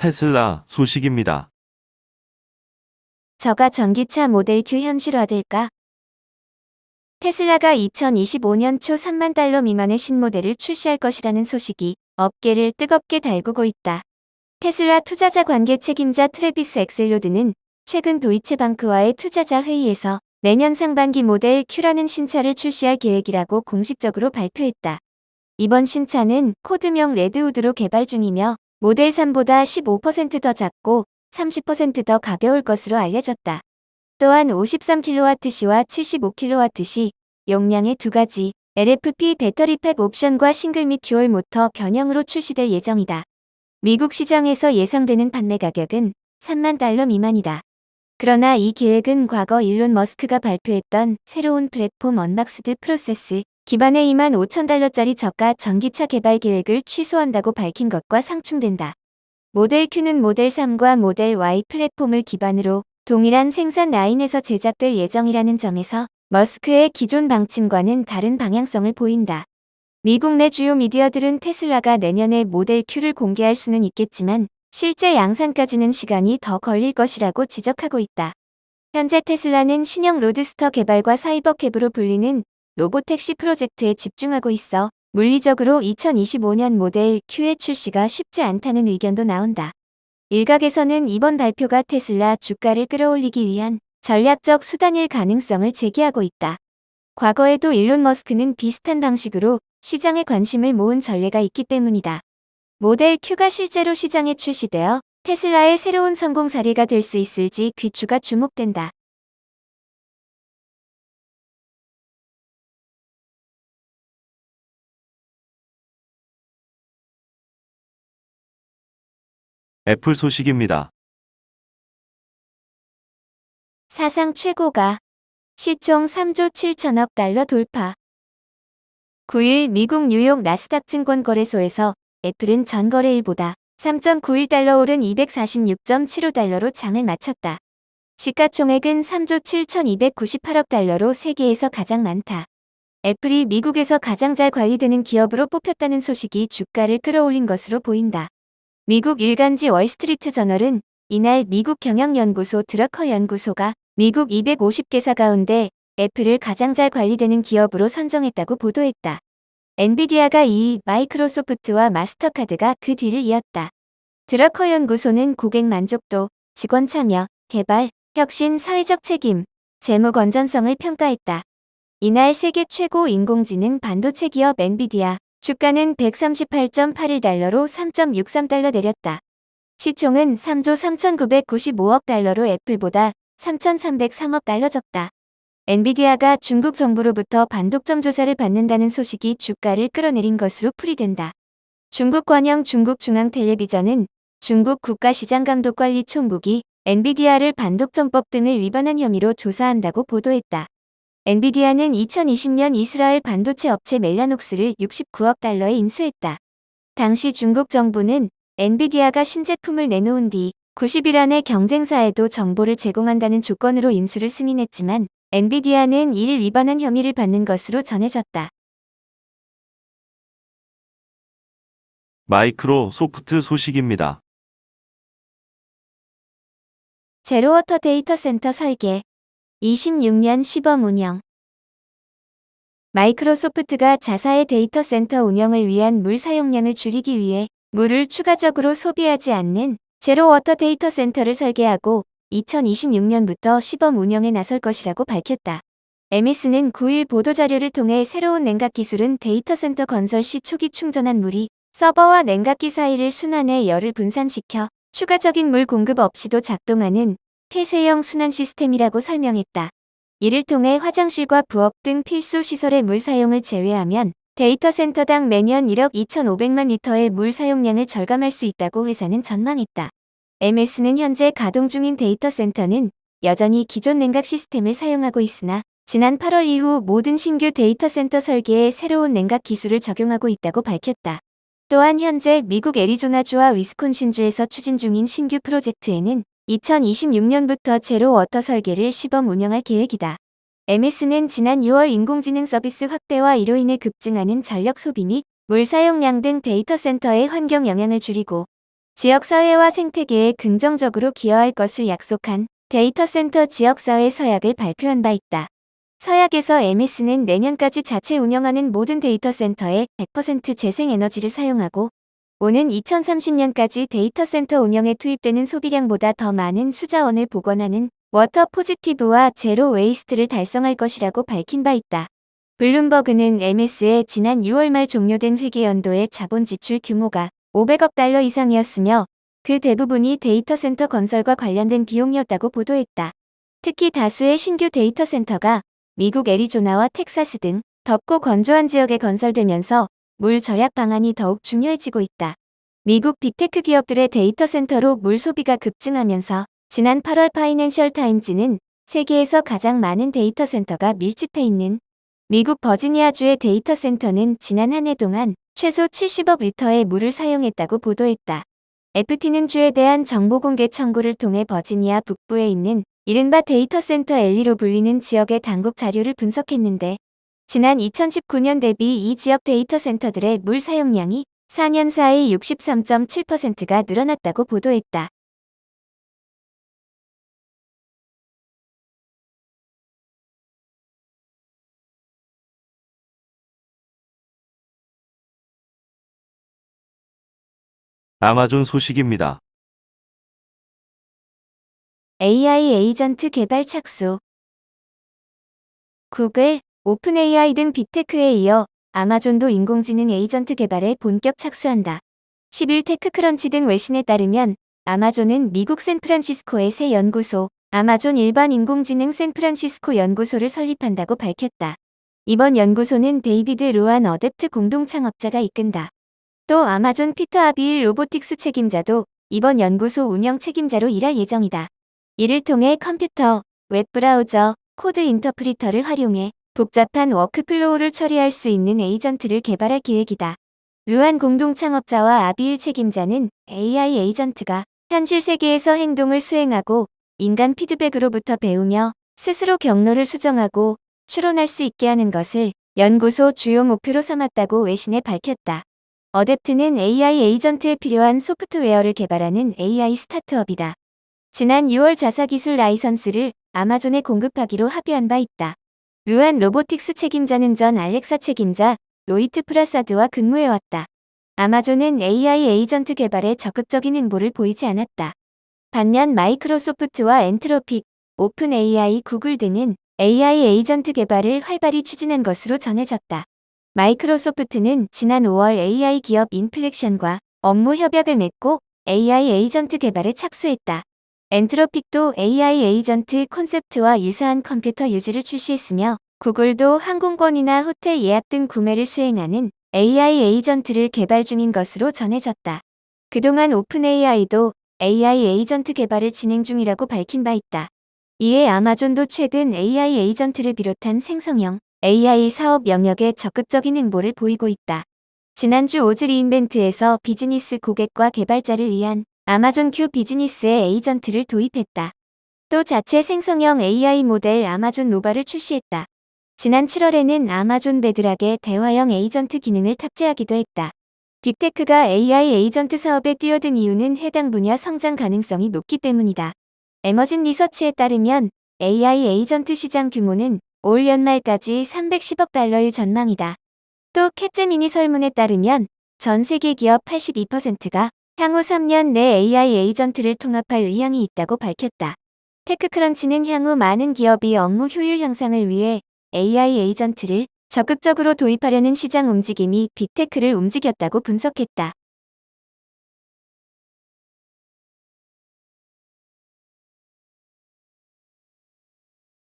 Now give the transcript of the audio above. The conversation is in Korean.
테슬라 소식입니다. 저가 전기차 모델 Q 현실화될까? 테슬라가 2025년 초 3만 달러 미만의 신모델을 출시할 것이라는 소식이 업계를 뜨겁게 달구고 있다. 테슬라 투자자 관계 책임자 트래비스 엑셀로드는 최근 도이체방크와의 투자자 회의에서 내년 상반기 모델 Q라는 신차를 출시할 계획이라고 공식적으로 발표했다. 이번 신차는 코드명 레드우드로 개발 중이며 모델 3보다 15%더 작고 30%더 가벼울 것으로 알려졌다. 또한 53kWh와 75kWh 용량의 두 가지 LFP 배터리팩 옵션과 싱글 및 듀얼 모터 변형으로 출시될 예정이다. 미국 시장에서 예상되는 판매 가격은 3만 달러 미만이다. 그러나 이 계획은 과거 일론 머스크가 발표했던 새로운 플랫폼 언박스드 프로세스 기반의 2만 5천 달러짜리 저가 전기차 개발 계획을 취소한다고 밝힌 것과 상충된다. 모델 Q는 모델 3과 모델 Y 플랫폼을 기반으로 동일한 생산 라인에서 제작될 예정이라는 점에서 머스크의 기존 방침과는 다른 방향성을 보인다. 미국 내 주요 미디어들은 테슬라가 내년에 모델 Q를 공개할 수는 있겠지만 실제 양산까지는 시간이 더 걸릴 것이라고 지적하고 있다. 현재 테슬라는 신형 로드스터 개발과 사이버캡으로 불리는 로보택시 프로젝트에 집중하고 있어 물리적으로 2025년 모델 Q의 출시가 쉽지 않다는 의견도 나온다. 일각에서는 이번 발표가 테슬라 주가를 끌어올리기 위한 전략적 수단일 가능성을 제기하고 있다. 과거에도 일론 머스크는 비슷한 방식으로 시장에 관심을 모은 전례가 있기 때문이다. 모델 Q가 실제로 시장에 출시되어 테슬라의 새로운 성공 사례가 될 수 있을지 귀추가 주목된다. 애플 소식입니다. 사상 최고가 시총 3조 7천억 달러 돌파. 9일 미국 뉴욕 나스닥 증권 거래소에서 애플은 전 거래일보다 3.91달러 오른 246.75달러로 장을 마쳤다. 시가총액은 3조 7,298억 달러로 세계에서 가장 많다. 애플이 미국에서 가장 잘 관리되는 기업으로 뽑혔다는 소식이 주가를 끌어올린 것으로 보인다. 미국 일간지 월스트리트 저널은 이날 미국 경영연구소 드러커 연구소가 미국 250개사 가운데 애플을 가장 잘 관리되는 기업으로 선정했다고 보도했다. 엔비디아가 2위, 마이크로소프트와 마스터카드가 그 뒤를 이었다. 드러커 연구소는 고객 만족도, 직원 참여, 개발, 혁신, 사회적 책임, 재무 건전성을 평가했다. 이날 세계 최고 인공지능 반도체 기업 엔비디아 주가는 138.81달러로 3.63달러 내렸다. 시총은 3조 3,995억 달러로 애플보다 3,303억 달러 적다. 엔비디아가 중국 정부로부터 반독점 조사를 받는다는 소식이 주가를 끌어내린 것으로 풀이된다. 중국 관영 중국 중앙 텔레비전은 중국 국가시장감독관리 총국이 엔비디아를 반독점법 등을 위반한 혐의로 조사한다고 보도했다. 엔비디아는 2020년 이스라엘 반도체 업체 멜라녹스를 69억 달러에 인수했다. 당시 중국 정부는 엔비디아가 신제품을 내놓은 뒤 90일 안에 경쟁사에도 정보를 제공한다는 조건으로 인수를 승인했지만 엔비디아는 이를 위반한 혐의를 받는 것으로 전해졌다. 마이크로 소프트 소식입니다. 제로워터 데이터 센터 설계 26년 시범 운영 마이크로소프트가 자사의 데이터 센터 운영을 위한 물 사용량을 줄이기 위해 물을 추가적으로 소비하지 않는 제로워터 데이터 센터를 설계하고 2026년부터 시범 운영에 나설 것이라고 밝혔다. MS는 9일 보도자료를 통해 새로운 냉각 기술은 데이터 센터 건설 시 초기 충전한 물이 서버와 냉각기 사이를 순환해 열을 분산시켜 추가적인 물 공급 없이도 작동하는 폐쇄형 순환 시스템이라고 설명했다. 이를 통해 화장실과 부엌 등 필수 시설의 물 사용을 제외하면 데이터 센터당 매년 1억 2,500만 리터의 물 사용량을 절감할 수 있다고 회사는 전망했다. MS는 현재 가동 중인 데이터 센터는 여전히 기존 냉각 시스템을 사용하고 있으나 지난 8월 이후 모든 신규 데이터 센터 설계에 새로운 냉각 기술을 적용하고 있다고 밝혔다. 또한 현재 미국 애리조나주와 위스콘신주에서 추진 중인 신규 프로젝트에는 2026년부터 제로 워터 설계를 시범 운영할 계획이다. MS는 지난 6월 인공지능 서비스 확대와 이로 인해 급증하는 전력 소비 및 물 사용량 등 데이터 센터의 환경 영향을 줄이고 지역사회와 생태계에 긍정적으로 기여할 것을 약속한 데이터 센터 지역사회 서약을 발표한 바 있다. 서약에서 MS는 내년까지 자체 운영하는 모든 데이터 센터에 100% 재생에너지를 사용하고 오는 2030년까지 데이터 센터 운영에 투입되는 소비량보다 더 많은 수자원을 복원하는 워터 포지티브와 제로 웨이스트를 달성할 것이라고 밝힌 바 있다. 블룸버그는 MS의 지난 6월 말 종료된 회계연도의 자본 지출 규모가 500억 달러 이상이었으며 그 대부분이 데이터 센터 건설과 관련된 비용이었다고 보도했다. 특히 다수의 신규 데이터 센터가 미국 애리조나와 텍사스 등 덥고 건조한 지역에 건설되면서 물 절약 방안이 더욱 중요해지고 있다. 미국 빅테크 기업들의 데이터 센터로 물 소비가 급증하면서 지난 8월 파이낸셜 타임즈는 세계에서 가장 많은 데이터 센터가 밀집해 있는 미국 버지니아주의 데이터 센터는 지난 한 해 동안 최소 70억 리터의 물을 사용했다고 보도했다. FT는 주에 대한 정보 공개 청구를 통해 버지니아 북부에 있는 이른바 데이터 센터 엘리로 불리는 지역의 당국 자료를 분석했는데 지난 2019년 대비 이 지역 데이터 센터들의 물 사용량이 4년 사이 63.7%가 늘어났다고 보도했다. 아마존 소식입니다. AI 에이전트 개발 착수 구글, 오픈 AI 등 빅테크에 이어 아마존도 인공지능 에이전트 개발에 본격 착수한다. 10일 테크크런치 등 외신에 따르면 아마존은 미국 샌프란시스코의 새 연구소, 아마존 일반 인공지능 샌프란시스코 연구소를 설립한다고 밝혔다. 이번 연구소는 데이비드 로안 어댑트 공동 창업자가 이끈다. 또 아마존 피터 아비일 로보틱스 책임자도 이번 연구소 운영 책임자로 일할 예정이다. 이를 통해 컴퓨터, 웹브라우저, 코드 인터프리터를 활용해 복잡한 워크플로우를 처리할 수 있는 에이전트를 개발할 계획이다. 루안 공동 창업자와 아비일 책임자는 AI 에이전트가 현실 세계에서 행동을 수행하고 인간 피드백으로부터 배우며 스스로 경로를 수정하고 추론할 수 있게 하는 것을 연구소 주요 목표로 삼았다고 외신에 밝혔다. 어댑트는 AI 에이전트에 필요한 소프트웨어를 개발하는 AI 스타트업이다. 지난 6월 자사기술 라이선스를 아마존에 공급하기로 합의한 바 있다. 루안 로보틱스 책임자는 전 알렉사 책임자 로이트 프라사드와 근무해왔다. 아마존은 AI 에이전트 개발에 적극적인 행보를 보이지 않았다. 반면 마이크로소프트와 엔트로픽, 오픈 AI, 구글 등은 AI 에이전트 개발을 활발히 추진한 것으로 전해졌다. 마이크로소프트는 지난 5월 AI 기업 인플렉션과 업무 협약을 맺고 AI 에이전트 개발에 착수했다. 엔트로픽도 AI 에이전트 콘셉트와 유사한 컴퓨터 유지를 출시했으며 구글도 항공권이나 호텔 예약 등 구매를 수행하는 AI 에이전트를 개발 중인 것으로 전해졌다. 그동안 오픈AI도 AI 에이전트 개발을 진행 중이라고 밝힌 바 있다. 이에 아마존도 최근 AI 에이전트를 비롯한 생성형 AI 사업 영역에 적극적인 행보를 보이고 있다. 지난주 오즈 리 인벤트에서 비즈니스 고객과 개발자를 위한 아마존 큐 비즈니스의 에이전트를 도입했다. 또 자체 생성형 AI 모델 아마존 노바를 출시했다. 지난 7월에는 아마존 베드락에 대화형 에이전트 기능을 탑재하기도 했다. 빅테크가 AI 에이전트 사업에 뛰어든 이유는 해당 분야 성장 가능성이 높기 때문이다. 에머진 리서치에 따르면 AI 에이전트 시장 규모는 올 연말까지 310억 달러일 전망이다. 또 캣제미니 설문에 따르면 전 세계 기업 82%가 향후 3년 내 AI 에이전트를 통합할 의향이 있다고 밝혔다. 테크크런치는 향후 많은 기업이 업무 효율 향상을 위해 AI 에이전트를 적극적으로 도입하려는 시장 움직임이 빅테크를 움직였다고 분석했다.